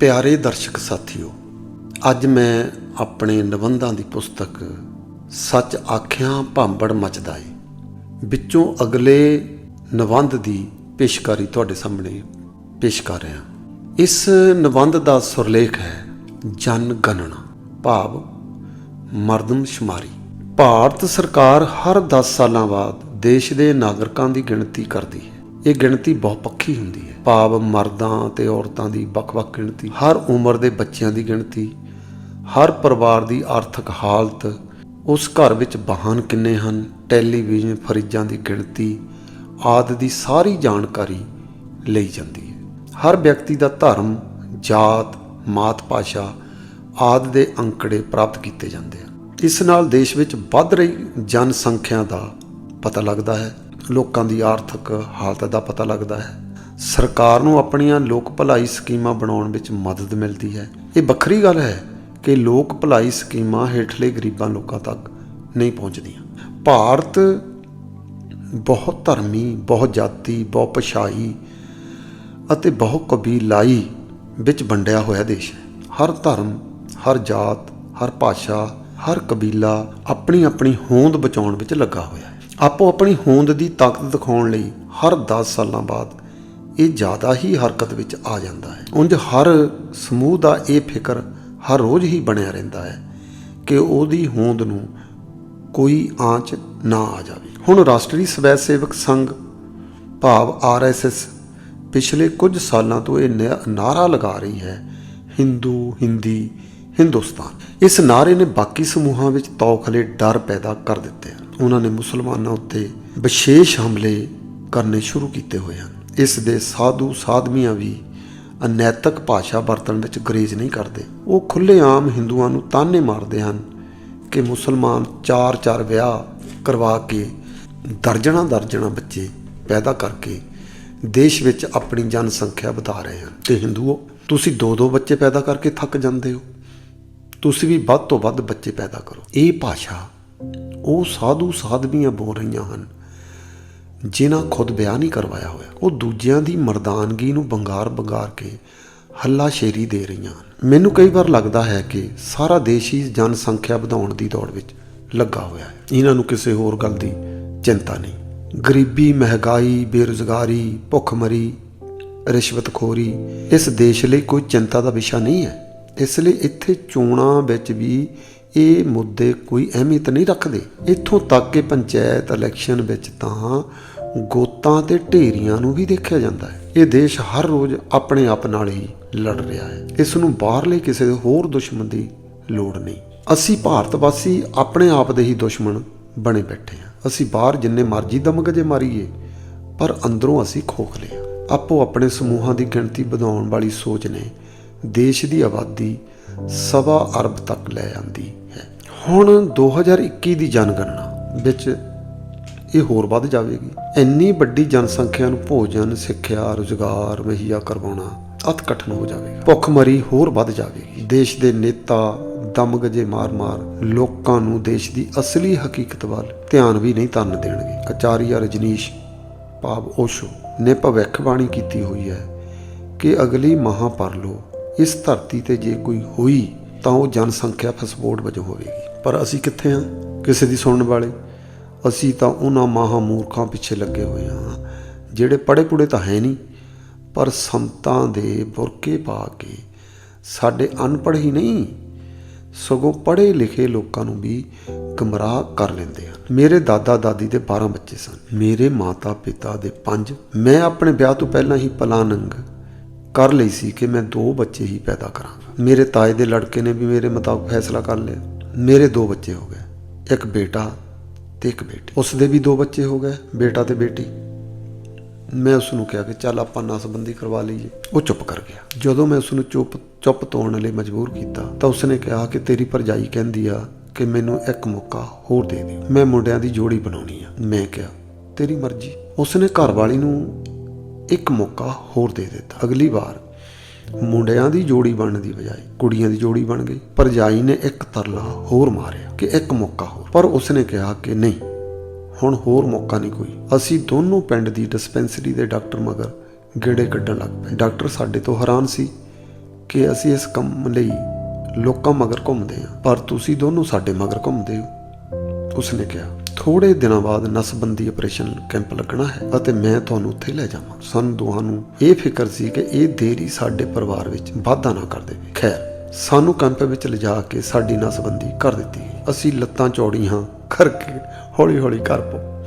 ਪਿਆਰੇ ਦਰਸ਼ਕ ਸਾਥੀਓ, ਅੱਜ ਮੈਂ ਆਪਣੇ ਨਿਬੰਧਾਂ ਦੀ ਪੁਸਤਕ ਸੱਚ ਆਖਿਆਂ ਭਾਂਬੜ ਮਚਦਾ ਏ। ਵਿੱਚੋਂ ਅਗਲੇ ਨਿਬੰਧ ਦੀ ਪੇਸ਼ਕਾਰੀ ਤੁਹਾਡੇ ਸਾਹਮਣੇ ਪੇਸ਼ ਕਰ ਰਿਹਾ ਇਸ ਨਿਬੰਧ ਦਾ ਸੁਰਲੇਖ ਹੈ, ਜਨ ਗਣਨਾ, ਭਾਵ ਮਰਦਮਸ਼ੁਮਾਰੀ ਭਾਰਤ ਸਰਕਾਰ ਹਰ 10 ਸਾਲਾਂ ਬਾਅਦ ਦੇਸ਼ ਦੇ ਨਾਗਰਿਕਾਂ ਦੀ ਗਿਣਤੀ ਕਰਦੀ ਹੈ। ਇਹ ਗਿਣਤੀ ਬਹੁਪੱਖੀ ਹੁੰਦੀ ਹੈ। ਭਾਵ ਮਰਦਾਂ ਤੇ ਔਰਤਾਂ ਦੀ ਵੱਖ-ਵੱਖ ਗਿਣਤੀ। ਹਰ ਉਮਰ ਦੇ ਬੱਚਿਆਂ ਦੀ ਗਿਣਤੀ, ਹਰ ਪਰਿਵਾਰ ਦੀ ਆਰਥਿਕ ਹਾਲਤ, ਉਸ ਘਰ ਵਿੱਚ ਵਾਹਨ ਕਿੰਨੇ ਹਨ, ਟੈਲੀਵਿਜ਼ਨ ਫਰਿੱਜਾਂ ਦੀ ਗਿਣਤੀ ਆਦਿ ਦੀ ਸਾਰੀ ਜਾਣਕਾਰੀ ਲਈ ਜਾਂਦੀ ਹੈ। ਹਰ ਵਿਅਕਤੀ ਦਾ ਧਰਮ, ਜਾਤ ਮਾਤ ਭਾਸ਼ਾ ਆਦਿ ਦੇ ਅੰਕੜੇ ਪ੍ਰਾਪਤ ਕੀਤੇ ਜਾਂਦੇ ਹਨ। ਇਸ ਨਾਲ ਦੇਸ਼ ਵਿੱਚ ਵੱਧ ਰਹੀ ਜਨਸੰਖਿਆ ਦਾ ਪਤਾ ਲੱਗਦਾ ਹੈ। ਲੋਕਾਂ ਦੀ ਆਰਥਿਕ ਹਾਲਤ ਦਾ ਪਤਾ ਲੱਗਦਾ ਹੈ। ਸਰਕਾਰ ਨੂੰ ਆਪਣੀਆਂ ਲੋਕ ਭਲਾਈ ਸਕੀਮਾਂ ਬਣਾਉਣ ਵਿੱਚ ਮਦਦ ਮਿਲਦੀ ਹੈ। ਇਹ ਵੱਖਰੀ ਗੱਲ ਹੈ ਕਿ ਲੋਕ ਭਲਾਈ ਸਕੀਮਾਂ ਹੇਠਲੇ ਗਰੀਬਾਂ ਲੋਕਾਂ ਤੱਕ ਨਹੀਂ ਪਹੁੰਚਦੀਆਂ। ਭਾਰਤ ਬਹੁਤ ਧਰਮੀ, ਬਹੁਤ ਜਾਤੀ, ਬਹੁਤ ਪਛਾਈ ਅਤੇ ਬਹੁ ਕਬੀਲਾਈ ਵਿੱਚ ਵੰਡਿਆ ਹੋਇਆ ਦੇਸ਼ ਹੈ। ਹਰ ਧਰਮ, ਹਰ ਜਾਤ, ਹਰ ਭਾਸ਼ਾ, ਹਰ ਕਬੀਲਾ ਆਪਣੀ ਆਪਣੀ ਹੋਂਦ ਬਚਾਉਣ ਵਿੱਚ ਲੱਗਾ ਹੋਇਆ ਹੈ। ਆਪੋ ਆਪਣੀ ਹੋਂਦ ਦੀ ਤਾਕਤ ਦਿਖਾਉਣ ਲਈ ਹਰ 10 ਸਾਲਾਂ ਬਾਅਦ ਇਹ ਜ਼ਿਆਦਾ ਹੀ ਹਰਕਤ ਵਿੱਚ ਆ ਜਾਂਦਾ ਹੈ। ਉਂਝ ਹਰ ਸਮੂਹ ਦਾ ਇਹ ਫਿਕਰ ਹਰ ਰੋਜ਼ ਹੀ ਬਣਿਆ ਰਹਿੰਦਾ ਹੈ ਕਿ ਉਹਦੀ ਹੋਂਦ ਨੂੰ ਕੋਈ ਆਂਚ ਨਾ ਆ ਜਾਵੇ। ਹੁਣ ਰਾਸ਼ਟਰੀ ਸਵੈ ਸੇਵਕ ਸੰਘ ਭਾਵ ਆਰਐਸਐਸ ਪਿਛਲੇ ਕੁਝ ਸਾਲਾਂ ਤੋਂ ਇਹ ਨਿ- ਨਾਰਾ ਲਗਾ ਰਹੀ ਹੈ ਹਿੰਦੂ, ਹਿੰਦੀ, ਹਿੰਦੁਸਤਾਨ। ਇਸ ਨਾਰੇ ਨੇ ਬਾਕੀ ਸਮੂਹਾਂ ਵਿੱਚ ਤੌਖਲੇ ਡਰ ਪੈਦਾ ਕਰ ਦਿੱਤੇ ਉਹਨਾਂ ਨੇ ਮੁਸਲਮਾਨਾਂ ਉੱਤੇ ਵਿਸ਼ੇਸ਼ ਹਮਲੇ ਕਰਨੇ ਸ਼ੁਰੂ ਕੀਤੇ ਹੋਏ ਹਨ। ਇਸ ਦੇ ਸਾਧੂ ਸਾਧਵੀਆਂ ਵੀ ਅਨੈਤਿਕ ਭਾਸ਼ਾ ਵਰਤਣ ਵਿੱਚ ਗਰੇਜ਼ ਨਹੀਂ ਕਰਦੇ। ਉਹ ਖੁੱਲ੍ਹੇਆਮ ਹਿੰਦੂਆਂ ਨੂੰ ਤਾਨੇ ਮਾਰਦੇ ਹਨ ਕਿ ਮੁਸਲਮਾਨ ਚਾਰ ਚਾਰ ਵਿਆਹ ਕਰਵਾ ਕੇ ਦਰਜਣਾ ਦਰਜਣਾ ਬੱਚੇ ਪੈਦਾ ਕਰਕੇ ਦੇਸ਼ ਵਿੱਚ ਆਪਣੀ ਜਨਸੰਖਿਆ ਵਧਾ ਰਹੇ ਹਨ। ਤੇ ਹਿੰਦੂਓ, ਤੁਸੀਂ ਦੋ ਦੋ ਬੱਚੇ ਪੈਦਾ ਕਰਕੇ ਥੱਕ ਜਾਂਦੇ ਹੋ। ਤੁਸੀਂ ਵੀ ਵੱਧ ਤੋਂ ਵੱਧ ਬੱਚੇ ਪੈਦਾ ਕਰੋ। ਇਹ ਭਾਸ਼ਾ ਉਹ ਸਾਧੂ ਸਾਧਵੀਆਂ ਬੋਲ ਰਹੀਆਂ ਹਨ, ਜਿਨ੍ਹਾਂ ਖੁਦ ਵਿਆਹ ਨਹੀਂ ਕਰਵਾਇਆ ਹੋਇਆ। ਉਹ ਦੂਜਿਆਂ ਦੀ ਮਰਦਾਨਗੀ ਨੂੰ ਬੰਗਾਰ ਬੰਗਾਰ ਕੇ ਹੱਲਾ ਸ਼ੇਰੀ ਦੇ ਰਹੀਆਂ ਹਨ। ਮੈਨੂੰ ਕਈ ਵਾਰ ਲੱਗਦਾ ਹੈ ਕਿ ਸਾਰਾ ਦੇਸ਼ ਹੀ ਜਨਸੰਖਿਆ ਵਧਾਉਣ ਦੀ ਦੌੜ ਵਿੱਚ ਲੱਗਾ ਹੋਇਆ ਹੈ। ਇਹਨਾਂ ਨੂੰ ਕਿਸੇ ਹੋਰ ਗੱਲ ਦੀ ਚਿੰਤਾ ਨਹੀਂ। ਗਰੀਬੀ, ਮਹਿੰਗਾਈ, ਬੇਰੁਜ਼ਗਾਰੀ, ਭੁੱਖਮਰੀ, ਰਿਸ਼ਵਤਖੋਰੀ, ਇਸ ਦੇਸ਼ ਲਈ ਕੋਈ ਚਿੰਤਾ ਦਾ ਵਿਸ਼ਾ ਨਹੀਂ ਹੈ। ਇਸ ਲਈ ਇੱਥੇ ਚੋਣਾਂ ਵਿੱਚ ਵੀ ਇਹ ਮੁੱਦੇ ਕੋਈ ਅਹਿਮੀਅਤ ਨਹੀਂ ਰੱਖਦੇ। ਇੱਥੋਂ ਤੱਕ ਕਿ ਪੰਚਾਇਤ ਇਲੈਕਸ਼ਨ ਵਿੱਚ ਤਾਂ ਗੋਤਾਂ ਤੇ ਢੇਰੀਆਂ ਨੂੰ ਵੀ ਦੇਖਿਆ ਜਾਂਦਾ ਹੈ। ਇਹ ਦੇਸ਼ ਹਰ ਰੋਜ਼ ਆਪਣੇ ਆਪ ਨਾਲ ਹੀ ਲੜ ਰਿਹਾ ਹੈ। ਇਸ ਨੂੰ ਬਾਹਰਲੇ ਕਿਸੇ ਹੋਰ ਦੁਸ਼ਮਣ ਦੀ ਲੋੜ ਨਹੀਂ। ਅਸੀਂ ਭਾਰਤ ਵਾਸੀ ਆਪਣੇ ਆਪ ਦੇ ਹੀ ਦੁਸ਼ਮਣ ਬਣੇ ਬੈਠੇ ਹਾਂ। ਅਸੀਂ ਬਾਹਰ ਜਿੰਨੇ ਮਰਜ਼ੀ ਦਮਗਜੇ ਮਾਰੀਏ, ਪਰ ਅੰਦਰੋਂ ਅਸੀਂ ਖੋਖਲੇ ਹਾਂ। ਆਪੋ ਆਪਣੇ ਸਮੂਹਾਂ ਦੀ ਗਿਣਤੀ ਵਧਾਉਣ ਵਾਲੀ ਸੋਚ ਨੇ ਦੇਸ਼ ਦੀ ਆਬਾਦੀ ਸਵਾ ਅਰਬ ਤੱਕ ਲੈ ਆਂਦੀ। ਹੁਣ 2021 ਦੀ ਜਨਗਣਨਾ ਵਿੱਚ ਇਹ ਹੋਰ ਵੱਧ ਜਾਵੇਗੀ। ਇੰਨੀ ਵੱਡੀ ਜਨਸੰਖਿਆ ਨੂੰ ਭੋਜਨ, ਸਿੱਖਿਆ, ਰੁਜ਼ਗਾਰ, ਮੁਹੱਈਆ ਕਰਵਾਉਣਾ ਅਤ ਕਠਨ ਹੋ ਜਾਵੇਗਾ। ਭੁੱਖਮਰੀ ਹੋਰ ਵੱਧ ਜਾਵੇਗੀ। ਦੇਸ਼ ਦੇ ਨੇਤਾ ਦਮਗਜੇ ਮਾਰ-ਮਾਰ ਲੋਕਾਂ ਨੂੰ ਦੇਸ਼ ਦੀ ਅਸਲੀ ਹਕੀਕਤ ਵੱਲ ਧਿਆਨ ਵੀ ਨਹੀਂ ਧਰਨ ਦੇਣਗੇ। ਕਚਾਰੀਆ ਰਜਨੀਸ਼ ਭਾਵ ਓਸ਼ੋ ਨੇ ਭਵਿੱਖਬਾਣੀ ਕੀਤੀ ਹੋਈ ਹੈ ਕਿ ਅਗਲੀ ਮਹਾਪਰਲੋ ਇਸ ਧਰਤੀ ਤੇ ਜੇ ਕੋਈ ਹੋਈ ਤਾਂ ਉਹ ਜਨਸੰਖਿਆ ਫਸਫੋਟ ਵਜੋਂ ਹੋਵੇਗੀ। ਪਰ ਅਸੀਂ ਕਿੱਥੇ ਹਾਂ? ਕਿਸੇ ਦੀ ਸੁਣਨ ਵਾਲੇ। ਅਸੀਂ ਤਾਂ ਉਹਨਾਂ ਮਹਾ ਮੂਰਖਾਂ ਪਿੱਛੇ ਲੱਗੇ ਹੋਏ ਹਾਂ। ਜਿਹੜੇ ਪੜੇ ਪੁੜੇ ਤਾਂ ਹੈ ਨਹੀਂ, ਪਰ ਸੰਤਾਂ ਦੇ ਬੁਰਕੇ ਪਾ ਕੇ ਸਾਡੇ ਅਨਪੜ੍ਹ ਹੀ ਨਹੀਂ, ਸਗੋਂ ਪੜ੍ਹੇ ਲਿਖੇ ਲੋਕਾਂ ਨੂੰ ਵੀ ਗਮਰਾਹ ਕਰ ਲੈਂਦੇ ਹਨ। ਮੇਰੇ ਦਾਦਾ ਦਾਦੀ ਦੇ 12 ਬੱਚੇ ਸਨ। ਮੇਰੇ ਮਾਤਾ ਪਿਤਾ ਦੇ 5 ਮੈਂ ਆਪਣੇ ਵਿਆਹ ਤੋਂ ਪਹਿਲਾਂ ਹੀ ਪਲਾਨਿੰਗ ਕਰ ਲਈ ਸੀ ਕਿ ਮੈਂ ਦੋ ਬੱਚੇ ਹੀ ਪੈਦਾ ਕਰਾਂਗਾ। ਮੇਰੇ ਤਾਏ ਦੇ ਲੜਕੇ ਨੇ ਵੀ ਮੇਰੇ ਮੁਤਾਬਕ ਫੈਸਲਾ ਕਰ ਲਿਆ। ਮੇਰੇ ਦੋ ਬੱਚੇ ਹੋ ਗਏ। ਇੱਕ ਬੇਟਾ ਤੇ ਇੱਕ ਬੇਟੀ। ਉਸ ਦੇ ਵੀ ਦੋ ਬੱਚੇ ਹੋ ਗਏ, ਬੇਟਾ ਤੇ ਬੇਟੀ। ਮੈਂ ਉਸ ਨੂੰ ਕਿਹਾ ਕਿ ਚੱਲ ਆਪਾਂ ਨਸਬੰਦੀ ਕਰਵਾ ਲਈਏ। ਉਹ ਚੁੱਪ ਕਰ ਗਿਆ। ਜਦੋਂ ਮੈਂ ਉਸ ਨੂੰ ਚੁੱਪ ਚੁੱਪ ਤੋੜਨ ਲਈ ਮਜਬੂਰ ਕੀਤਾ, ਤਾਂ ਉਸਨੇ ਕਿਹਾ ਕਿ ਤੇਰੀ ਭਰਜਾਈ ਕਹਿੰਦੀ ਆ ਕਿ ਮੈਨੂੰ ਇੱਕ ਮੌਕਾ ਹੋਰ ਦੇ ਦਿਓ। ਮੈਂ ਮੁੰਡਿਆਂ ਦੀ ਜੋੜੀ ਬਣਾਉਣੀ ਆ। ਮੈਂ ਕਿਹਾ, ਤੇਰੀ ਮਰਜ਼ੀ। ਉਸਨੇ ਘਰ ਵਾਲੀ ਨੂੰ ਇੱਕ ਮੌਕਾ ਹੋਰ ਦੇ ਦਿੱਤਾ। ਅਗਲੀ ਵਾਰ ਮੁੰਡਿਆਂ ਦੀ ਜੋੜੀ ਬਣਨ ਦੀ ਬਜਾਏ ਕੁੜੀਆਂ ਦੀ ਜੋੜੀ ਬਣ ਗਈ। ਭਰਜਾਈ ਨੇ ਇੱਕ ਤਰਲਾ ਹੋਰ ਮਾਰਿਆ ਕਿ ਇੱਕ ਮੌਕਾ ਹੋਰ। ਪਰ ਉਸਨੇ ਕਿਹਾ ਕਿ ਨਹੀਂ, ਹੁਣ ਹੋਰ ਮੌਕਾ ਨਹੀਂ ਕੋਈ। ਅਸੀਂ ਦੋਨੋਂ ਪਿੰਡ ਦੀ ਡਿਸਪੈਂਸਰੀ ਦੇ ਡਾਕਟਰ ਮਗਰ ਗੇੜੇ ਕੱਢਣ ਲੱਗ ਪਏ। ਡਾਕਟਰ ਸਾਡੇ ਤੋਂ ਹੈਰਾਨ ਸੀ ਕਿ ਅਸੀਂ ਇਸ ਕੰਮ ਲਈ ਲੋਕਾਂ ਮਗਰ ਘੁੰਮਦੇ ਹਾਂ। ਪਰ ਤੁਸੀਂ ਦੋਨੋਂ ਸਾਡੇ ਮਗਰ ਘੁੰਮਦੇ ਹੋ, ਉਸਨੇ ਕਿਹਾ। ਥੋੜੇ ਦਿਨਾਂ ਬਾਅਦ ਨਸਬੰਦੀ ਆਪਰੇਸ਼ਨ ਕੈਂਪ ਲੱਗਣਾ ਹੈ ਅਤੇ ਮੈਂ ਤੁਹਾਨੂੰ ਉੱਥੇ ਲੈ ਜਾਵਾਂ। ਸਾਨੂੰ ਦੋਹਾਂ ਨੂੰ ਇਹ ਫਿਕਰ ਸੀ ਕਿ ਇਹ ਦੇਰੀ ਸਾਡੇ ਪਰਿਵਾਰ ਵਿੱਚ ਵਾਧਾ ਨਾ ਕਰ ਦੇਵੇ। ਖੈਰ, ਸਾਨੂੰ ਕੈਂਪ ਵਿੱਚ ਲਿਜਾ ਕੇ ਸਾਡੀ ਨਸਬੰਦੀ ਕਰ ਦਿੱਤੀ। ਗਈ। ਅਸੀਂ ਲੱਤਾਂ ਚੌੜੀਆਂ ਕਰਕੇ ਹੌਲੀ-ਹੌਲੀ ਘਰ ਪਹੁੰ-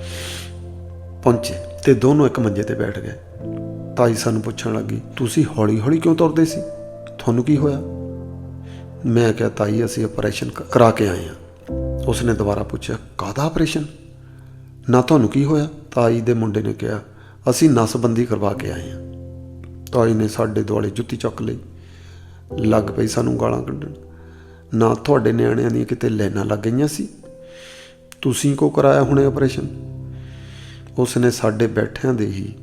ਪਹੁੰਚੇ ਤੇ ਦੋਨੋਂ ਇੱਕ ਮੰਜੇ ਤੇ ਬੈਠ ਗਏ। ਤਾਈ ਸਾਨੂੰ ਪੁੱਛਣ ਲੱਗੀ, ਤੁਸੀਂ ਹੌਲੀ-ਹੌਲੀ ਕਿਉਂ ਤੁਰਦੇ ਸੀ? ਤੁਹਾਨੂੰ ਕੀ ਹੋਇਆ? ਮੈਂ ਕਿਹਾ, ਤਾਈ, ਅਸੀਂ ਆਪਰੇਸ਼ਨ ਕਰਾ ਕੇ ਆਏ ਹਾਂ। ਉਸਨੇ ਦੁਬਾਰਾ ਪੁੱਛਿਆ, ਕਾਹਦਾ ਆਪਰੇਸ਼ਨ? ਨਾ ਤੁਹਾਨੂੰ ਕੀ ਹੋਇਆ? ਤਾਈ ਦੇ ਮੁੰਡੇ ਨੇ ਕਿਹਾ, ਅਸੀਂ ਨਸਬੰਦੀ ਕਰਵਾ ਕੇ ਆਏ ਹਾਂ। ਤਾਈ ਨੇ ਸਾਡੇ ਦੁਆਲੇ ਜੁੱਤੀ ਚੁੱਕ ਲਈ। ਲੱਗ ਪਈ ਸਾਨੂੰ ਗਾਲਾਂ ਕੱਢਣ। ਨਾ ਤੁਹਾਡੇ ਨਿਆਣਿਆਂ ਦੀਆਂ ਕਿਤੇ ਲੈਣਾ ਲੱਗ ਗਈਆਂ ਸੀ? ਤੁਸੀਂ ਕੋ ਕਰਾਇਆ ਹੁਣੇ ਆਪਰੇਸ਼ਨ? ਉਸ ਨੇ ਸਾਡੇ ਬੈਠਿਆਂ ਦੇ ਹੀ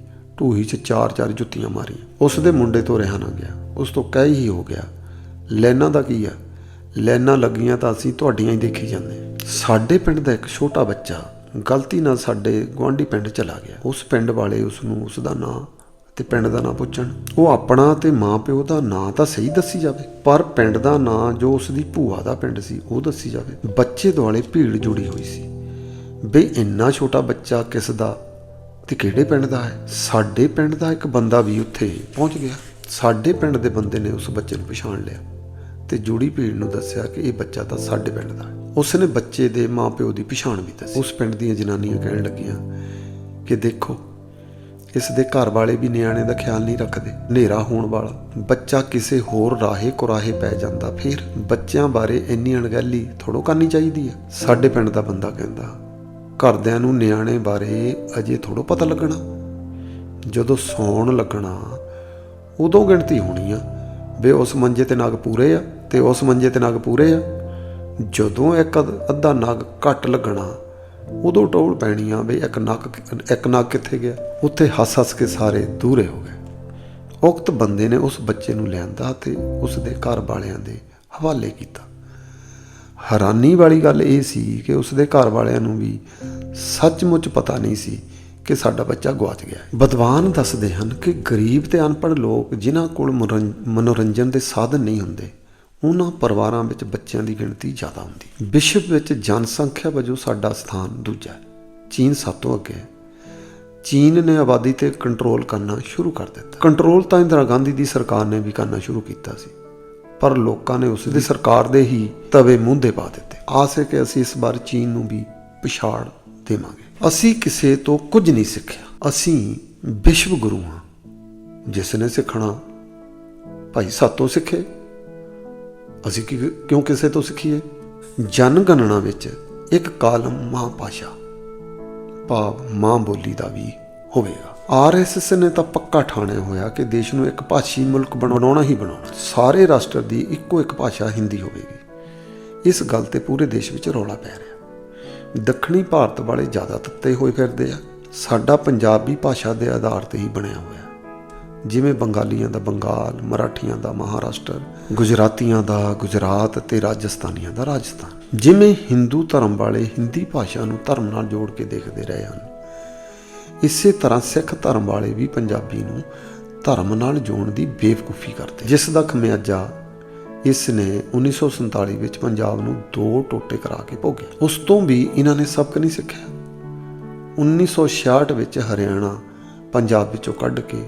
ਢੂਹੀ 'ਚ ਚਾਰ ਚਾਰ ਜੁੱਤੀਆਂ ਮਾਰੀਆਂ। ਉਸ ਦੇ ਮੁੰਡੇ ਤੋਂ ਰਿਹਾ ਨਾ ਗਿਆ। ਉਸ ਤੋਂ ਕਹਿ ਹੀ ਹੋ ਗਿਆ ਲੈਣਾ ਦਾ ਕੀ ਆ? ਲਾਈਨਾਂ ਲੱਗੀਆਂ ਤਾਂ ਅਸੀਂ ਤੁਹਾਡੀਆਂ ਹੀ ਦੇਖੀ ਜਾਂਦੇ ਸਾਡੇ ਪਿੰਡ ਦਾ ਇੱਕ ਛੋਟਾ ਬੱਚਾ ਗਲਤੀ ਨਾਲ ਸਾਡੇ ਗੁਆਂਢੀ ਪਿੰਡ ਚਲਾ ਗਿਆ। ਉਸ ਪਿੰਡ ਵਾਲੇ ਉਸ ਨੂੰ ਉਸ ਦਾ ਨਾਂ ਤੇ ਪਿੰਡ ਦਾ ਨਾਂ ਪੁੱਛਣ। ਉਹ ਆਪਣਾ ਤੇ ਮਾਂ ਪਿਓ ਦਾ ਨਾਂ ਤਾਂ ਸਹੀ ਦੱਸੀ ਜਾਵੇ, ਪਰ ਪਿੰਡ ਦਾ ਨਾਂ ਜੋ ਉਸ ਦੀ ਭੂਆ ਦਾ ਪਿੰਡ ਸੀ, ਉਹ ਦੱਸੀ ਜਾਵੇ। ਬੱਚੇ ਦੁਆਲੇ ਭੀੜ ਜੁੜੀ ਹੋਈ ਸੀ। ਬਈ ਇੰਨਾ ਛੋਟਾ ਬੱਚਾ ਕਿਸ ਦਾ ਤੇ ਕਿਹੜੇ ਪਿੰਡ ਦਾ ਹੈ? ਸਾਡੇ ਪਿੰਡ ਦਾ ਇੱਕ ਬੰਦਾ ਵੀ ਉੱਥੇ ਪਹੁੰਚ ਗਿਆ। ਸਾਡੇ ਪਿੰਡ ਦੇ ਬੰਦੇ ਨੇ ਉਸ ਬੱਚੇ ਨੂੰ ਪਛਾਣ ਲਿਆ। ਤੇ ਜੁੜੀ ਭੀੜ ਨੂੰ ਦੱਸਿਆ ਕਿ ਇਹ ਬੱਚਾ ਤਾਂ ਸਾਡੇ ਪਿੰਡ ਦਾ ਹੈ। ਉਸ ਨੇ ਬੱਚੇ ਦੇ ਮਾਪਿਓ ਦੀ ਪਛਾਣ ਵੀ ਦੱਸੀ। ਉਸ ਪਿੰਡ ਦੀਆਂ ਜਨਾਨੀਆਂ ਕਹਿਣ ਲੱਗੀਆਂ ਕਿ ਦੇਖੋ, ਇਸ ਦੇ ਘਰ ਵਾਲੇ ਵੀ ਨਿਆਣੇ ਦਾ ਖਿਆਲ ਨਹੀਂ ਰੱਖਦੇ। ਹਨੇਰਾ ਹੋਣ ਵਾਲਾ। ਬੱਚਾ ਕਿਸੇ ਹੋਰ ਰਾਹੇ ਕੁਰਾਹੇ ਪੈ ਜਾਂਦਾ। ਫਿਰ ਬੱਚਿਆਂ ਬਾਰੇ ਇੰਨੀ ਅਣਗਹਿਲੀ ਥੋੜੋ ਕਰਨੀ ਚਾਹੀਦੀ ਹੈ ਸਾਡੇ ਪਿੰਡ ਦਾ ਬੰਦਾ ਕਹਿੰਦਾ, ਘਰਦਿਆਂ ਨੂੰ ਨਿਆਣੇ ਬਾਰੇ ਅਜੇ ਥੋੜੋ ਪਤਾ ਲੱਗਣਾ। ਜਦੋਂ ਸੌਣ ਲੱਗਣਾ, ਉਦੋਂ ਗਿਣਤੀ ਹੋਣੀ ਆ। ਵੇ ਉਸ ਮੰਜੇ ਤੇ ਨਾਗ ਪੂਰੇ ਆ। ਤੇ ਉਸ ਮੰਜੇ ਤੇ ਨਗ ਪੂਰੇ ਆ। ਜਦੋਂ ਇੱਕ ਅੱਧ- ਅੱਧਾ ਨਗ ਘੱਟ ਲੱਗਣਾ, ਉਦੋਂ ਟੋਲ ਪੈਣੀ ਆ ਵੀ ਇੱਕ ਨੱਕ ਇੱਕ ਨੱਕ ਕਿੱਥੇ ਗਿਆ? ਉੱਥੇ ਹੱਸ ਹੱਸ ਕੇ ਸਾਰੇ ਦੂਰੇ ਹੋ ਗਏ। ਉਕਤ ਬੰਦੇ ਨੇ ਉਸ ਬੱਚੇ ਨੂੰ ਲਿਆਂਦਾ ਤੇ ਉਸ ਦੇ ਘਰ ਵਾਲਿਆਂ ਦੇ ਹਵਾਲੇ ਕੀਤਾ। ਹੈਰਾਨੀ ਵਾਲੀ ਗੱਲ ਇਹ ਸੀ ਕਿ ਉਸ ਦੇ ਘਰ ਵਾਲਿਆਂ ਨੂੰ ਵੀ ਸੱਚਮੁੱਚ ਪਤਾ ਨਹੀਂ ਸੀ ਕਿ ਸਾਡਾ ਬੱਚਾ ਗਵਾਚ ਗਿਆ ਹੈ। ਵਿਦਵਾਨ ਦੱਸਦੇ ਹਨ ਕਿ ਗਰੀਬ ਤੇ ਅਨਪੜ੍ਹ ਲੋਕ ਜਿਨ੍ਹਾਂ ਕੋਲ ਮਨੋਰੰ- ਮਨੋਰੰਜਨ ਦੇ ਸਾਧਨ ਨਹੀਂ ਹੁੰਦੇ ਉਹਨਾਂ ਪਰਿਵਾਰਾਂ ਵਿੱਚ ਬੱਚਿਆਂ ਦੀ ਗਿਣਤੀ ਜ਼ਿਆਦਾ ਹੁੰਦੀ। ਵਿਸ਼ਵ ਵਿੱਚ ਜਨਸੰਖਿਆ ਵਜੋਂ ਸਾਡਾ ਸਥਾਨ ਦੂਜਾ ਹੈ। ਚੀਨ ਸਭ ਤੋਂ ਅੱਗੇ ਹੈ। ਚੀਨ ਨੇ ਆਬਾਦੀ ਤੇ ਕੰਟਰੋਲ ਕਰਨਾ ਸ਼ੁਰੂ ਕਰ ਦਿੱਤਾ। ਕੰਟਰੋਲ ਤਾਂ ਇੰਦਰਾ ਗਾਂਧੀ ਦੀ ਸਰਕਾਰ ਨੇ ਵੀ ਕਰਨਾ ਸ਼ੁਰੂ ਕੀਤਾ ਸੀ। ਪਰ ਲੋਕਾਂ ਨੇ ਉਸ ਦੀ ਸਰਕਾਰ ਦੇ ਹੀ ਤਵੇ ਮੁੰਦੇ ਪਾ ਦਿੱਤੇ। ਆਸ ਹੈ ਕਿ ਅਸੀਂ ਇਸ ਵਾਰ ਚੀਨ ਨੂੰ ਵੀ ਪਿਛਾੜ ਦੇਵਾਂਗੇ। ਅਸੀਂ ਕਿਸੇ ਤੋਂ ਕੁਝ ਨਹੀਂ ਸਿੱਖਿਆ। ਅਸੀਂ ਵਿਸ਼ਵ ਗੁਰੂ ਹਾਂ। ਜਿਸ ਨੇ ਸਿੱਖਣਾ ਭਾਈ ਸਾਤੋਂ ਸਿੱਖੇ। ਅਸੀਂ ਕਿ- ਕਿਉਂ ਕਿਸੇ ਤੋਂ ਸਿੱਖੀਏ? ਜਨ ਗਣਨਾ ਵਿੱਚ ਇੱਕ ਕਾਲਮ ਮਾਂ ਭਾਸ਼ਾ, ਭਾਵ ਮਾਂ ਬੋਲੀ ਦਾ ਵੀ ਹੋਵੇਗਾ। ਆਰਐਸਐਸ ਨੇ ਤਾਂ ਪੱਕਾ ਠਾਣਿਆ ਹੋਇਆ ਕਿ ਦੇਸ਼ ਨੂੰ ਇੱਕ ਭਾਸ਼ੀ ਮੁਲਕ ਬਣਾਉਣਾ ਹੀ ਬਣਾਉਣਾ ਸਾਰੇ ਰਾਸ਼ਟਰ ਦੀ ਇੱਕੋ ਇੱਕ ਭਾਸ਼ਾ ਹਿੰਦੀ ਹੋਵੇਗੀ। ਇਸ ਗੱਲ ਤੇ ਪੂਰੇ ਦੇਸ਼ ਵਿੱਚ ਰੌਲਾ ਪੈ ਰਿਹਾ ਦੱਖਣੀ ਭਾਰਤ ਵਾਲੇ ਜ਼ਿਆਦਾ ਤੱਤੇ ਹੋਏ ਫਿਰਦੇ ਆ। ਸਾਡਾ ਪੰਜਾਬੀ ਭਾਸ਼ਾ ਦੇ ਆਧਾਰ ਤੇ ਹੀ ਬਣਿਆ ਹੋਇਆ ਜਿਵੇਂ ਬੰਗਾਲੀਆਂ ਦਾ ਬੰਗਾਲ, ਮਰਾਠੀਆਂ ਦਾ ਮਹਾਰਾਸ਼ਟਰ, ਗੁਜਰਾਤੀਆਂ ਦਾ ਗੁਜਰਾਤ ਤੇ ਰਾਜਸਥਾਨੀਆਂ ਦਾ ਰਾਜਸਥਾਨ। ਜਿਵੇਂ ਹਿੰਦੂ ਧਰਮ ਵਾਲੇ ਹਿੰਦੀ ਭਾਸ਼ਾ ਨੂੰ ਧਰਮ ਨਾਲ ਜੋੜ ਕੇ ਦੇਖਦੇ ਰਹੇ ਹਨ, ਇਸੇ ਤਰ੍ਹਾਂ ਸਿੱਖ ਧਰਮ ਵਾਲੇ ਵੀ ਪੰਜਾਬੀ ਨੂੰ ਧਰਮ ਨਾਲ ਜੋੜਨ ਦੀ ਬੇਵਕੂਫੀ ਕਰਦੇ ਜਿਸ ਦਾ ਖਮਿਆਜਾ ਇਸ ਨੇ 1947 ਵਿੱਚ ਪੰਜਾਬ ਨੂੰ ਦੋ ਟੋਟੇ ਕਰਾ ਕੇ ਭੋਗਿਆ ਉਸ ਤੋਂ ਵੀ ਇਹਨਾਂ ਨੇ ਸਬਕ ਨਹੀਂ ਸਿੱਖਿਆ। 1966 ਵਿੱਚ ਹਰਿਆਣਾ ਪੰਜਾਬ ਵਿੱਚੋਂ ਕੱਢ ਕੇ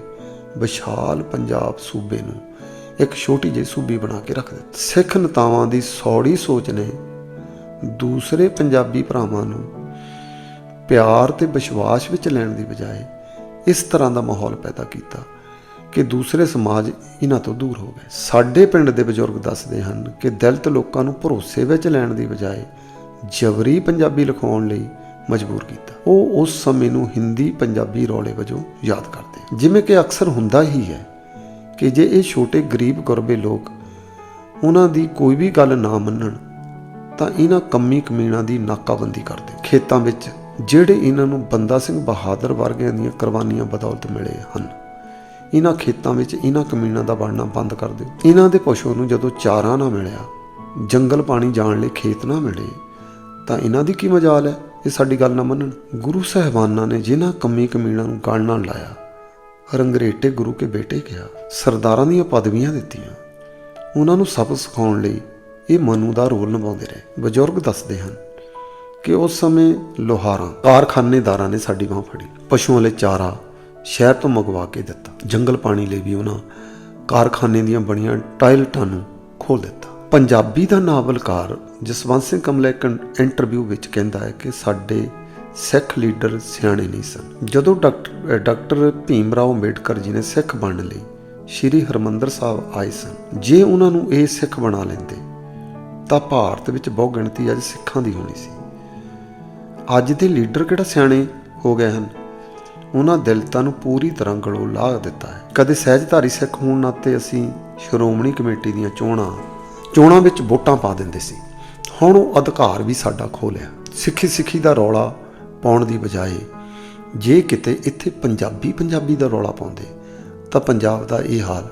ਵਿਸ਼ਾਲ ਪੰਜਾਬ ਸੂਬੇ ਨੂੰ ਇੱਕ ਛੋਟੀ ਜਿਹੀ ਸੂਬੀ ਬਣਾ ਕੇ ਰੱਖ ਦਿੱਤਾ। ਸਿੱਖ ਨੇਤਾਵਾਂ ਦੀ ਸੌੜੀ ਸੋਚ ਨੇ ਦੂਸਰੇ ਪੰਜਾਬੀ ਭਰਾਵਾਂ ਨੂੰ ਪਿਆਰ ਤੇ ਵਿਸ਼ਵਾਸ ਵਿੱਚ ਲੈਣ ਦੀ ਬਜਾਏ ਇਸ ਤਰ੍ਹਾਂ ਦਾ ਮਾਹੌਲ ਪੈਦਾ ਕੀਤਾ ਕਿ ਦੂਸਰੇ ਸਮਾਜ ਇਹਨਾਂ ਤੋਂ ਦੂਰ ਹੋ ਗਏ। ਸਾਡੇ ਪਿੰਡ ਦੇ ਬਜ਼ੁਰਗ ਦੱਸਦੇ ਹਨ ਕਿ ਦਲਿਤ ਲੋਕਾਂ ਨੂੰ ਭਰੋਸੇ ਵਿੱਚ ਲੈਣ ਦੀ ਬਜਾਏ ਜਬਰੀ ਪੰਜਾਬੀ ਲਿਖਾਉਣ ਲਈ ਮਜਬੂਰ ਕੀਤਾ। ਉਹ ਉਸ ਸਮੇਂ ਨੂੰ ਹਿੰਦੀ ਪੰਜਾਬੀ ਰੌਲੇ ਵਜੋਂ ਯਾਦ ਕਰਦੇ ਜਿਵੇਂ ਕਿ ਅਕਸਰ ਹੁੰਦਾ ਹੀ ਹੈ ਕਿ ਜੇ ਇਹ ਛੋਟੇ ਗਰੀਬ ਗੁਰਬੇ ਲੋਕ ਉਹਨਾਂ ਦੀ ਕੋਈ ਵੀ ਗੱਲ ਨਾ ਮੰਨਣ, ਤਾਂ ਇਹਨਾਂ ਕੰਮੀ ਕਮੀਣਾ ਦੀ ਨਾਕਾਬੰਦੀ ਕਰਦੇ ਖੇਤਾਂ ਵਿੱਚ ਜਿਹੜੇ ਇਹਨਾਂ ਨੂੰ ਬੰਦਾ ਸਿੰਘ ਬਹਾਦਰ ਵਰਗਿਆਂ ਦੀਆਂ ਕੁਰਬਾਨੀਆਂ ਬਦੌਲਤ ਮਿਲੇ ਹਨ, ਇਹਨਾਂ ਖੇਤਾਂ ਵਿੱਚ ਇਹਨਾਂ ਕਮੀਣਾ ਦਾ ਵੜਨਾ ਬੰਦ ਕਰ ਦਿਓ। ਇਹਨਾਂ ਦੇ ਪਸ਼ੂ ਨੂੰ ਜਦੋਂ ਚਾਰਾ ਨਾ ਮਿਲਿਆ, ਜੰਗਲ ਪਾਣੀ ਜਾਣ ਲਈ ਖੇਤ ਨਾ ਮਿਲੇ, ਤਾਂ ਇਹਨਾਂ ਦੀ ਕੀ ਮਜਾਲ ਹੈ? ਇਹ ਸਾਡੀ ਗੱਲ ਨਾ ਮੰਨਣ। ਗੁਰੂ ਸਾਹਿਬਾਨਾਂ ਨੇ ਜਿਨ੍ਹਾਂ ਕੰਮੀ ਕਮੀਣਾ ਨੂੰ ਗਲ ਨਾਲ ਲਾਇਆ, ਰੰਗਰੇਟੇ ਗੁਰੂ ਕੇ ਬੇਟੇ ਕਿਹਾ, ਸਰਦਾਰਾਂ ਦੀਆਂ ਪਦਵੀਆਂ ਦਿੱਤੀਆਂ। ਉਹਨਾਂ ਨੂੰ ਸਬਕ ਸਿਖਾਉਣ ਲਈ ਇਹ ਮਨੂ ਦਾ ਰੋਲ ਨਿਭਾਉਂਦੇ ਰਹੇ। ਬਜ਼ੁਰਗ ਦੱਸਦੇ ਹਨ ਕਿ ਉਸ ਸਮੇਂ ਲੋਹਾਰਾਂ, ਕਾਰਖਾਨੇਦਾਰਾਂ ਨੇ ਸਾਡੀ ਬਾਹ ਫੜੀ। ਪਸ਼ੂਆਂ ਲਈ ਚਾਰਾ ਸ਼ਹਿਰ ਤੋਂ ਮੰਗਵਾ ਕੇ ਦਿੱਤਾ। ਜੰਗਲ ਪਾਣੀ ਲਈ ਵੀ ਉਹਨਾਂ ਕਾਰਖਾਨੇ ਦੀਆਂ ਬਣੀਆਂ ਟਾਇਲਟਾਂ ਨੂੰ ਖੋਲ ਦਿੱਤਾ। ਪੰਜਾਬੀ ਦਾ ਨਾਵਲਕਾਰ ਜਸਵੰਤ ਸਿੰਘ ਕਮਲਾ ਇੱਕ ਇੰਟਰਵਿਊ ਵਿੱਚ ਕਹਿੰਦਾ ਹੈ ਕਿ ਸਾਡੇ ਸਿੱਖ ਲੀਡਰ ਸਿਆਣੇ ਨਹੀਂ ਸਨ। ਜਦੋਂ ਡਾਕਟਰ ਡਾਕਟਰ ਭੀਮ ਰਾਓ ਅੰਬੇਡਕਰ ਜੀ ਨੇ ਸਿੱਖ ਬਣਨ ਲਈ ਸ਼੍ਰੀ ਹਰਮੰਦਰ ਸਾਹਿਬ ਆਏ ਸਨ, ਜੇ ਉਹਨਾਂ ਨੂੰ ਇਹ ਸਿੱਖ ਬਣਾ ਲੈਂਦੇ, ਤਾਂ ਭਾਰਤ ਵਿੱਚ ਬਹੁ ਗਿਣਤੀ ਅੱਜ ਸਿੱਖਾਂ ਦੀ ਹੋਣੀ ਸੀ। ਅੱਜ ਦੇ ਲੀਡਰ ਕਿਹੜਾ ਸਿਆਣੇ ਹੋ ਗਏ ਹਨ? ਉਹਨਾਂ ਦਲਿਤਾਂ ਨੂੰ ਪੂਰੀ ਤਰ੍ਹਾਂ ਗਲੋਂ ਲਾਹ ਦਿੱਤਾ ਹੈ। ਕਦੇ ਸਹਿਜਧਾਰੀ ਸਿੱਖ ਹੋਣ ਨਾਤੇ ਅਸੀਂ ਸ਼੍ਰੋਮਣੀ ਕਮੇਟੀ ਦੀਆਂ ਚੋਣਾਂ ਚੋਣਾਂ ਵਿੱਚ ਵੋਟਾਂ ਪਾ ਦਿੰਦੇ ਸੀ। ਹੁਣ ਉਹ ਅਧਿਕਾਰ ਵੀ ਸਾਡਾ ਖੋਹ ਲਿਆ। ਸਿੱਖੀ ਸਿੱਖੀ ਦਾ ਰੌਲਾ ਪਾਉਣ ਦੀ ਬਜਾਏ ਜੇ ਕਿਤੇ ਇੱਥੇ ਪੰਜਾਬੀ ਪੰਜਾਬੀ ਦਾ ਰੌਲਾ ਪਾਉਂਦੇ, ਤਾਂ ਪੰਜਾਬ ਦਾ ਇਹ ਹਾਲ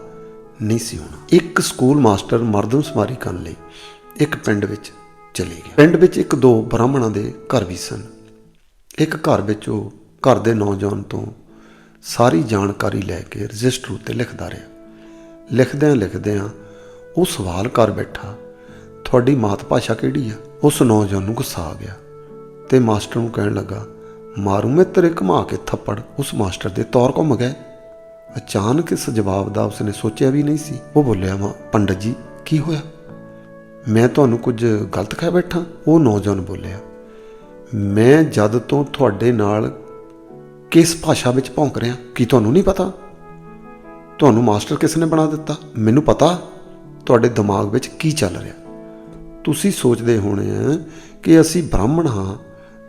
ਨਹੀਂ ਸੀ ਹੋਣਾ। ਇੱਕ ਸਕੂਲ ਮਾਸਟਰ ਮਰਦਮਸ਼ੁਮਾਰੀ ਕਰਨ ਲਈ ਇੱਕ ਪਿੰਡ ਵਿੱਚ ਚਲੇ ਗਿਆ। ਪਿੰਡ ਵਿੱਚ ਇੱਕ ਦੋ ਬ੍ਰਾਹਮਣਾਂ ਦੇ ਘਰ ਵੀ ਸਨ। ਇੱਕ ਘਰ ਵਿੱਚ ਉਹ ਘਰ ਦੇ ਨੌਜਵਾਨ ਤੋਂ ਸਾਰੀ ਜਾਣਕਾਰੀ ਲੈ ਕੇ ਰਜਿਸਟਰ ਉੱਤੇ ਲਿਖਦਾ ਰਿਹਾ। ਲਿਖਦਿਆਂ ਲਿਖਦਿਆਂ ਉਹ ਸਵਾਲ ਕਰ ਬੈਠਾ, ਤੁਹਾਡੀ ਮਾਤ ਭਾਸ਼ਾ ਕਿਹੜੀ ਆ? ਉਸ ਨੌਜਵਾਨ ਨੂੰ ਗੁੱਸਾ ਆ ਗਿਆ ਤੇ ਮਾਸਟਰ ਨੂੰ ਕਹਿਣ ਲੱਗਾ, ਮਾਰੂ ਮੈਂ ਤੇਰੇ ਘੁਮਾ ਕੇ ਥੱਪੜ। ਉਸ ਮਾਸਟਰ ਦੇ ਤੌਰ ਘੁੰਮ ਗਏ। ਅਚਾਨਕ ਇਸ ਜਵਾਬ ਦਾ ਉਸਨੇ ਸੋਚਿਆ ਵੀ ਨਹੀਂ ਸੀ। ਉਹ ਬੋਲਿਆ ਮਾ ਪੰਡਤ ਜੀ, ਕੀ ਹੋਇਆ? ਮੈਂ ਤੁਹਾਨੂੰ ਕੁਝ ਗਲਤ ਕਹਿ ਬੈਠਾ, ਉਹ ਨੌਜਵਾਨ ਬੋਲਿਆ। ਮੈਂ ਜਦ ਤੋਂ ਤੁਹਾਡੇ ਨਾਲ ਕਿਸ ਭਾਸ਼ਾ ਵਿੱਚ ਭੌਂਕ ਰਿਹਾ, ਕੀ ਤੁਹਾਨੂੰ ਨਹੀਂ ਪਤਾ? ਤੁਹਾਨੂੰ ਮਾਸਟਰ ਕਿਸ ਨੇ ਬਣਾ ਦਿੱਤਾ? ਮੈਨੂੰ ਪਤਾ ਤੁਹਾਡੇ ਦਿਮਾਗ ਵਿੱਚ ਕੀ ਚੱਲ ਰਿਹਾ? ਤੁਸੀਂ ਸੋਚਦੇ ਹੋਣੇ ਆ ਕਿ ਅਸੀਂ ਬ੍ਰਾਹਮਣ ਹਾਂ,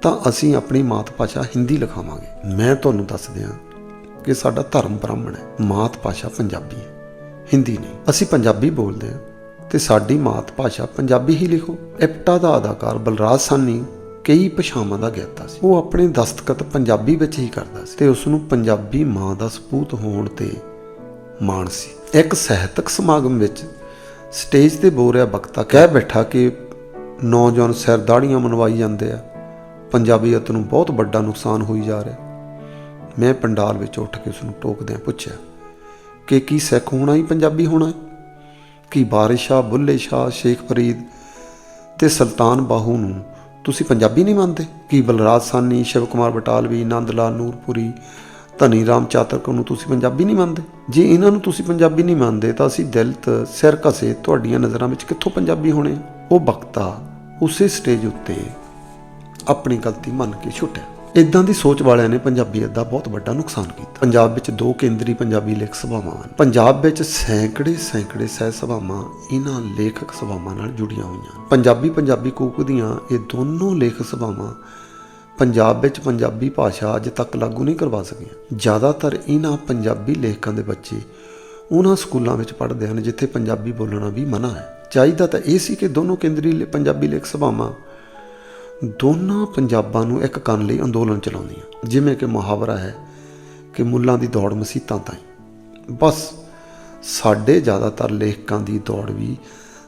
ਤਾਂ ਅਸੀਂ ਆਪਣੀ ਮਾਤ ਭਾਸ਼ਾ ਹਿੰਦੀ ਲਿਖਾਵਾਂਗੇ। ਮੈਂ ਤੁਹਾਨੂੰ ਦੱਸ ਦਿਆਂ ਕਿ ਸਾਡਾ ਧਰਮ ਬ੍ਰਾਹਮਣ ਹੈ ਮਾਤ ਭਾਸ਼ਾ ਪੰਜਾਬੀ ਹੈ, ਹਿੰਦੀ ਨਹੀਂ। ਅਸੀਂ ਪੰਜਾਬੀ ਬੋਲਦੇ ਹਾਂ ਤੇ ਸਾਡੀ ਮਾਤ ਭਾਸ਼ਾ ਪੰਜਾਬੀ ਹੀ ਲਿਖੋ। ਇਪਟਾ ਦਾ ਅਦਾਕਾਰ ਬਲਰਾਜ ਸਾਨੀ ਕਈ ਭਾਸ਼ਾਵਾਂ ਦਾ ਗਿਆਤਾ ਸੀ। ਉਹ ਆਪਣੇ ਦਸਤਖਤ ਪੰਜਾਬੀ ਵਿੱਚ ਹੀ ਕਰਦਾ ਸੀ ਤੇ ਉਸ ਨੂੰ ਪੰਜਾਬੀ ਮਾਂ ਦਾ ਸਪੂਤ ਹੋਣ ਤੇ ਮਾਣ ਸੀ। ਇੱਕ ਸਾਹਿਤਕ ਸਮਾਗਮ ਵਿੱਚ ਸਟੇਜ ਤੇ ਬੋਲ ਰਿਹਾ ਵਕਤਾ ਕਹਿ ਬੈਠਾ ਕਿ ਨੌਜਵਾਨ ਸਿਰ ਦਾੜੀਆਂ ਮਨਵਾਈ ਜਾਂਦੇ ਆ। ਪੰਜਾਬੀਅਤ ਨੂੰ ਬਹੁਤ ਵੱਡਾ ਨੁਕਸਾਨ ਹੋਈ ਜਾ ਰਿਹਾ। ਮੈਂ ਪੰਡਾਲ ਵਿੱਚ ਉੱਠ ਕੇ ਉਸ ਨੂੰ ਟੋਕਦਿਆਂ ਪੁੱਛਿਆ, ਕਿ ਕੀ ਸਿੱਖ ਹੋਣਾ ਹੀ ਪੰਜਾਬੀ ਹੋਣਾ ਕੀ ਬਾਰਿਸ਼ ਬੁੱਲੇ ਸ਼ਾਹ ਸ਼ੇਖ ਫਰੀਦ ਤੇ ਸੁਲਤਾਨ ਬਾਹੂ ਨੂੰ ਤੁਸੀਂ ਪੰਜਾਬੀ ਨਹੀਂ ਮੰਨਦੇ? ਕੀ ਬਲਰਾਜ ਸਾਨੀ, ਸ਼ਿਵ ਕੁਮਾਰ ਬਟਾਲਵੀ, ਨੰਦ ਲਾਲ ਨੂਰਪੁਰੀ ਧਨੀ ਰਾਮ ਚਾਤਰਕ ਨੂੰ ਤੁਸੀਂ ਪੰਜਾਬੀ ਨਹੀਂ ਮੰਨਦੇ। ਜੇ ਇਹਨਾਂ ਨੂੰ ਤੁਸੀਂ ਪੰਜਾਬੀ ਨਹੀਂ ਮੰਨਦੇ, ਤਾਂ ਅਸੀਂ ਦਿਲਤ ਸਿਰ ਘਸੇ ਤੁਹਾਡੀਆਂ ਨਜ਼ਰਾਂ ਵਿੱਚ ਕਿੱਥੋਂ ਪੰਜਾਬੀ ਹੋਣੇ ਆ? ਉਹ ਬਖਤਾ ਉਸੇ ਸਟੇਜ ਉੱਤੇ ਆਪਣੀ ਗਲਤੀ ਮੰਨ ਕੇ ਛੁੱਟਿਆ। ਇਦਾਂ ਦੀ ਸੋਚ ਵਾਲਿਆਂ ਨੇ ਪੰਜਾਬੀਅਤ ਦਾ ਬਹੁਤ ਵੱਡਾ ਨੁਕਸਾਨ ਕੀਤਾ। ਪੰਜਾਬ ਵਿੱਚ ਦੋ ਕੇਂਦਰੀ ਪੰਜਾਬੀ ਲੇਖ ਸਭਾਵਾਂ ਹਨ। ਪੰਜਾਬ ਵਿੱਚ ਸੈਂਕੜੇ ਸੈਂਕੜੇ ਸਹਿ ਸਭਾਵਾਂ ਇਹਨਾਂ ਲੇਖਕ ਸਭਾਵਾਂ ਨਾਲ ਜੁੜੀਆਂ ਹੋਈਆਂ ਹਨ। ਪੰਜਾਬੀ ਪੰਜਾਬੀ ਕੂਕ ਦੀਆਂ ਇਹ ਦੋਨੋਂ ਲੇਖ ਸਭਾਵਾਂ ਪੰਜਾਬ ਵਿੱਚ ਪੰਜਾਬੀ ਭਾਸ਼ਾ ਅਜੇ ਤੱਕ ਲਾਗੂ ਨਹੀਂ ਕਰਵਾ ਸਕੀਆਂ। ਜ਼ਿਆਦਾਤਰ ਇਹਨਾਂ ਪੰਜਾਬੀ ਲੇਖਕਾਂ ਦੇ ਬੱਚੇ ਉਹਨਾਂ ਸਕੂਲਾਂ ਵਿੱਚ ਪੜ੍ਹਦੇ ਹਨ ਜਿੱਥੇ ਪੰਜਾਬੀ ਬੋਲਣਾ ਵੀ ਮਨਾ ਹੈ। ਚਾਹੀਦਾ ਤਾਂ ਇਹ ਸੀ ਕਿ ਦੋਨੋਂ ਕੇਂਦਰੀ ਲੇ- ਪੰਜਾਬੀ ਲੇਖ ਸਭਾਵਾਂ ਦੋਨਾਂ ਪੰਜਾਬਾਂ ਨੂੰ ਇੱਕ ਕਰਨ ਲਈ ਅੰਦੋਲਨ ਚਲਾਉਂਦੀਆਂ। ਜਿਵੇਂ ਕਿ ਮੁਹਾਵਰਾ ਹੈ ਕਿ ਮੁੱਲਾਂ ਦੀ ਦੌੜ ਮਸੀਤਾਂ ਤਾਈਂ। ਬਸ ਸਾਡੇ ਜ਼ਿਆਦਾਤਰ ਲੇਖਕਾਂ ਦੀ ਦੌੜ ਵੀ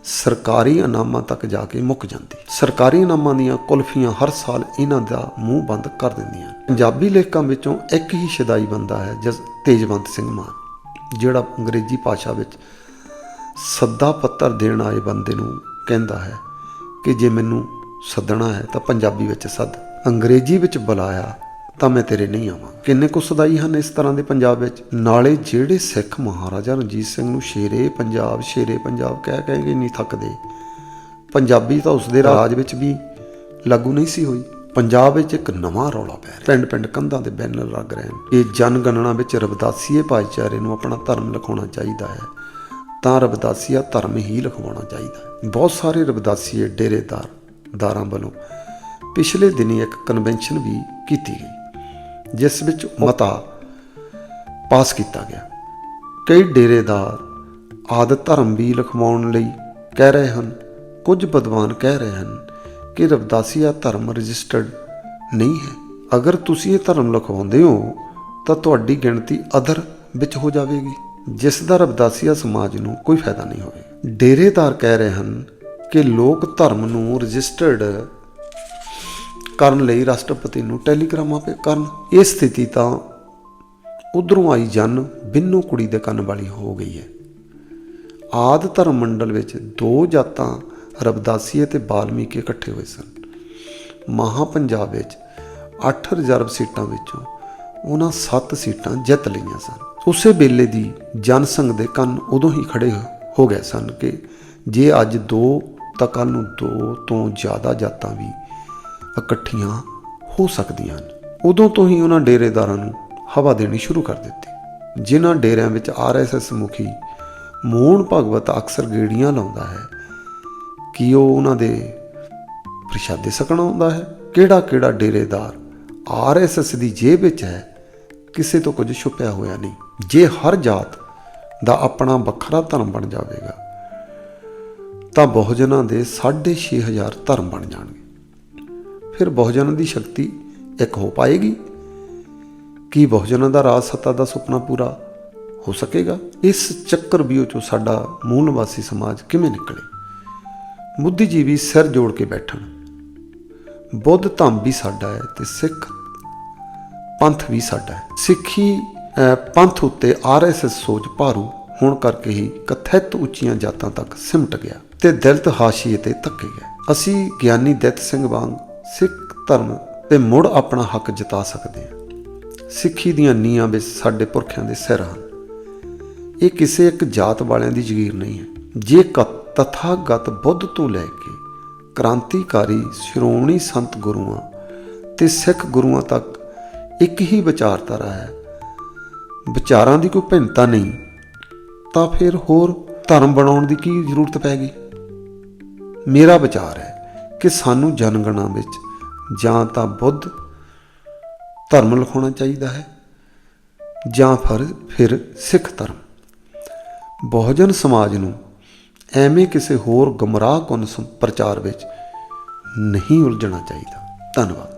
ਸਰਕਾਰੀ ਇਨਾਮਾਂ ਤੱਕ ਜਾ ਕੇ ਮੁੱਕ ਜਾਂਦੀ। ਸਰਕਾਰੀ ਇਨਾਮਾਂ ਦੀਆਂ ਕੁਲਫੀਆਂ ਹਰ ਸਾਲ ਇਹਨਾਂ ਦਾ ਮੂੰਹ ਬੰਦ ਕਰ ਦਿੰਦੀਆਂ ਪੰਜਾਬੀ ਲੇਖਕਾਂ ਵਿੱਚੋਂ ਇੱਕ ਹੀ ਸ਼ਦਾਈ ਬੰਦਾ ਹੈ ਜਸ ਤੇਜਵੰਤ ਸਿੰਘ ਮਾਨ, ਜਿਹੜਾ ਅੰਗਰੇਜ਼ੀ ਭਾਸ਼ਾ ਵਿੱਚ ਸੱਦਾ ਪੱਤਰ ਦੇਣ ਆਏ ਬੰਦੇ ਨੂੰ ਕਹਿੰਦਾ ਹੈ ਕਿ ਜੇ ਮੈਨੂੰ ਸੱਦਣਾ ਹੈ ਤਾਂ ਪੰਜਾਬੀ ਵਿੱਚ ਸੱਦ। ਅੰਗਰੇਜ਼ੀ ਵਿੱਚ ਬੁਲਾਇਆ ਤਾਂ ਮੈਂ ਤੇਰੇ ਨਹੀਂ ਆਵਾਂ। ਕਿੰਨੇ ਕੁ ਸਦਾਈ ਹਨ ਇਸ ਤਰ੍ਹਾਂ ਦੇ ਪੰਜਾਬ ਵਿੱਚ? ਨਾਲੇ ਜਿਹੜੇ ਸਿੱਖ ਮਹਾਰਾਜਾ ਰਣਜੀਤ ਸਿੰਘ ਨੂੰ ਸ਼ੇਰੇ ਪੰਜਾਬ ਸ਼ੇਰੇ ਪੰਜਾਬ ਕਹਿ ਕਹਿ ਕੇ ਨਹੀਂ ਥੱਕਦੇ। ਪੰਜਾਬੀ ਤਾਂ ਉਸ ਦੇ ਰਾਜ ਵਿੱਚ ਵੀ ਲਾਗੂ ਨਹੀਂ ਸੀ ਹੋਈ। ਪੰਜਾਬ ਵਿੱਚ ਇੱਕ ਨਵਾਂ ਰੌਲਾ ਪੈ ਰਿਹਾ। ਪਿੰਡ ਪਿੰਡ ਕੰਧਾਂ ਦੇ ਬੈਨਰ ਲੱਗ ਰਹੇ ਹਨ। ਇਹ ਜਨਗਣਨਾ ਵਿੱਚ ਰਵਦਾਸੀਏ ਭਾਈਚਾਰੇ ਨੂੰ ਆਪਣਾ ਧਰਮ ਲਿਖਾਉਣਾ ਚਾਹੀਦਾ ਹੈ। ਤਾਂ ਰਵਦਾਸੀਆ ਧਰਮ ਹੀ ਲਿਖਵਾਉਣਾ ਚਾਹੀਦਾ ਹੈ। ਬਹੁਤ ਸਾਰੇ ਰਵਦਾਸੀਏ ਡੇਰੇਦਾਰ ਦਾਰਾਂ ਵੱਲੋਂ ਪਿਛਲੇ ਦਿਨੀ ਇੱਕ ਕਨਵੈਨਸ਼ਨ ਵੀ ਕੀਤੀ ਗਈ। ਜਿਸ ਵਿੱਚ ਮਤਾ ਪਾਸ ਕੀਤਾ ਗਿਆ। ਕਈ ਡੇਰੇਦਾਰ ਆਦ ਧਰਮ ਵੀ ਲਿਖਵਾਉਣ ਲਈ ਕਹਿ ਰਹੇ ਹਨ। ਕੁਝ ਵਿਦਵਾਨ ਕਹਿ ਰਹੇ ਹਨ ਕਿ ਰਵਦਾਸੀਆ ਧਰਮ ਰਜਿਸਟਰਡ ਨਹੀਂ ਹੈ। ਅਗਰ ਤੁਸੀਂ ਇਹ ਧਰਮ ਲਿਖਵਾਉਂਦੇ ਹੋ, ਤਾਂ ਤੁਹਾਡੀ ਗਿਣਤੀ ਅਦਰ ਵਿੱਚ ਹੋ ਜਾਵੇਗੀ, ਜਿਸ ਦਾ ਰਵਦਾਸੀਆ ਸਮਾਜ ਨੂੰ ਕੋਈ ਫਾਇਦਾ ਨਹੀਂ ਹੋਵੇ ਡੇਰੇਦਾਰ ਕਹਿ ਰਹੇ ਹਨ ਕਿ ਲੋਕ ਧਰਮ ਨੂੰ ਰਜਿਸਟਰਡ ਕਰਨ ਲਈ ਰਾਸ਼ਟਰਪਤੀ ਨੂੰ ਟੈਲੀਗ੍ਰਾਮਾਂ ਪੇ ਕਰਨ। ਇਹ ਸਥਿਤੀ ਤਾਂ ਉਧਰੋਂ ਆਈ ਜਨ ਬਿੰਨੂ ਕੁੜੀ ਦੇ ਕੰਨ ਵਾਲੀ ਹੋ ਗਈ ਹੈ। ਆਦ ਧਰਮ ਮੰਡਲ ਵਿੱਚ ਦੋ ਜਾਤਾਂ ਰਬਦਾਸੀ ਅਤੇ ਬਾਲਮੀਕੀ ਇਕੱਠੇ ਹੋਏ ਸਨ। ਮਹਾ ਪੰਜਾਬ ਵਿੱਚ 8 ਰਿਜ਼ਰਵ ਸੀਟਾਂ ਵਿੱਚੋਂ ਉਹਨਾਂ 7 ਸੀਟਾਂ ਜਿੱਤ ਲਈਆਂ ਸਨ। ਉਸੇ ਵੇਲੇ ਦੀ ਜਨਸੰਘ ਦੇ ਕੰਨ ਉਦੋਂ ਹੀ ਖੜੇ ਹੋ ਗਏ ਸਨ ਕਿ ਜੇ ਅੱਜ ਦੋ ਤਾਂ ਕੱਲ੍ਹ ਨੂੰ ਦੋ ਤੋਂ ਜ਼ਿਆਦਾ ਜਾਤਾਂ ਵੀ ਇਕੱਠੀਆਂ ਹੋ ਸਕਦੀਆਂ ਹਨ। ਉਦੋਂ ਤੋਂ ਹੀ ਉਹਨਾਂ ਡੇਰੇਦਾਰਾਂ ਨੂੰ ਹਵਾ ਦੇਣੀ ਸ਼ੁਰੂ ਕਰ ਦਿੱਤੀ। ਜਿਨ੍ਹਾਂ ਡੇਰਿਆਂ ਵਿੱਚ ਆਰਐਸਐਸ ਮੁਖੀ ਮੋਹਨ ਭਗਵਤ ਅਕਸਰ ਗੇੜੀਆਂ ਲਾਉਂਦਾ ਹੈ, ਕਿ ਉਹ ਉਹਨਾਂ ਦੇ ਪ੍ਰਸ਼ਾਦੇ ਸਕਣ ਆਉਂਦਾ ਹੈ? ਕਿਹੜਾ ਕਿਹੜਾ ਡੇਰੇਦਾਰ ਆਰਐਸਐਸ ਦੀ ਜੇਬ ਵਿੱਚ ਹੈ? ਕਿਸੇ ਤੋਂ ਕੁਝ ਛੁਪਿਆ ਹੋਇਆ ਨਹੀਂ। ਜੇ ਹਰ ਜਾਤ ਦਾ ਆਪਣਾ ਵੱਖਰਾ ਧਰਮ ਬਣ ਜਾਵੇਗਾ, ਤਾਂ ਬਹੁਜਨਾਂ ਦੇ 6500 ਧਰਮ ਬਣ ਜਾਣਗੇ। ਫਿਰ ਬਹੁਜਨ ਦੀ ਸ਼ਕਤੀ ਇੱਕ ਹੋ ਪਾਏਗੀ। ਕੀ ਬਹੁਜਨਾਂ ਦਾ ਰਾਜ ਸੱਤਾ ਦਾ ਸੁਪਨਾ ਪੂਰਾ ਹੋ ਸਕੇਗਾ? ਇਸ ਚੱਕਰ ਵਿਊ ਚੋਂ ਸਾਡਾ ਮੂਲ ਨਿਵਾਸੀ ਸਮਾਜ ਕਿਵੇਂ ਨਿਕਲੇ? ਬੁੱਧੀਜੀਵੀ ਸਿਰ ਜੋੜ ਕੇ ਬੈਠਣ। ਬੁੱਧ ਧੰਮ ਵੀ ਸਾਡਾ ਹੈ ਤੇ ਸਿੱਖ ਪੰਥ ਵੀ ਸਾਡਾ ਹੈ। ਸਿੱਖੀ ਪੰਥ ਉੱਤੇ ਆਰਐਸਐਸ ਸੋਚ ਭਾਰੂ ਹੋਣ ਕਰਕੇ ਹੀ ਕਥਿਤ ਉੱਚੀਆਂ ਜਾਤਾਂ ਤੱਕ ਸਿਮਟ ਗਿਆ ਤੇ ਦਲਿਤ ਹਾਸ਼ੀਏ ਤੇ ਧੱਕੇ ਗਏ। ਅਸੀਂ ਗਿਆਨੀ ਦਿੱਤ ਸਿੰਘ ਵਾਂਗ ਸਿੱਖ ਧਰਮ ਤੇ ਮੁੜ ਆਪਣਾ ਹੱਕ ਜਤਾ ਸਕਦੇ ਹਾਂ। ਸਿੱਖੀ ਦੀਆਂ ਨੀਹਾਂ ਵਿੱਚ ਸਾਡੇ ਪੁਰਖਿਆਂ ਦੇ ਸਿਰ ਹਨ। ਇਹ ਕਿਸੇ ਇੱਕ ਜਾਤ ਵਾਲਿਆਂ ਦੀ ਜ਼ਗੀਰ ਨਹੀਂ ਹੈ। ਜੇ ਕ- ਤਥਾਗਤ ਬੁੱਧ ਤੋਂ ਲੈ ਕੇ ਕ੍ਰਾਂਤੀਕਾਰੀ ਸ਼੍ਰੋਮਣੀ ਸੰਤ ਗੁਰੂਆਂ ਤੇ ਸਿੱਖ ਗੁਰੂਆਂ ਤੱਕ ਇੱਕ ਹੀ ਵਿਚਾਰਧਾਰਾ ਹੈ, ਵਿਚਾਰਾਂ ਦੀ ਕੋਈ ਭਿੰਨਤਾ ਨਹੀਂ, ਤਾਂ ਫਿਰ ਹੋਰ ਧਰਮ ਬਣਾਉਣ ਦੀ ਕੀ ਜ਼ਰੂਰਤ ਪੈ ਗਈ? ਮੇਰਾ ਵਿਚਾਰ ਹੈ ਕਿ ਸਾਨੂੰ ਜਨਗਣਾਂ ਵਿੱਚ ਜਾਂ ਤਾਂ ਬੁੱਧ ਧਰਮ ਲਿਖਾਉਣਾ ਚਾਹੀਦਾ ਹੈ, ਜਾਂ ਫਿਰ ਫਿਰ ਸਿੱਖ ਧਰਮ। ਬਹੁਜਨ ਸਮਾਜ ਨੂੰ ਐਵੇਂ ਕਿਸੇ ਹੋਰ ਗਮਰਾਹ ਕੁਨ ਪ੍ਰਚਾਰ ਵਿੱਚ ਨਹੀਂ ਉਲਝਣਾ ਚਾਹੀਦਾ। ਧੰਨਵਾਦ।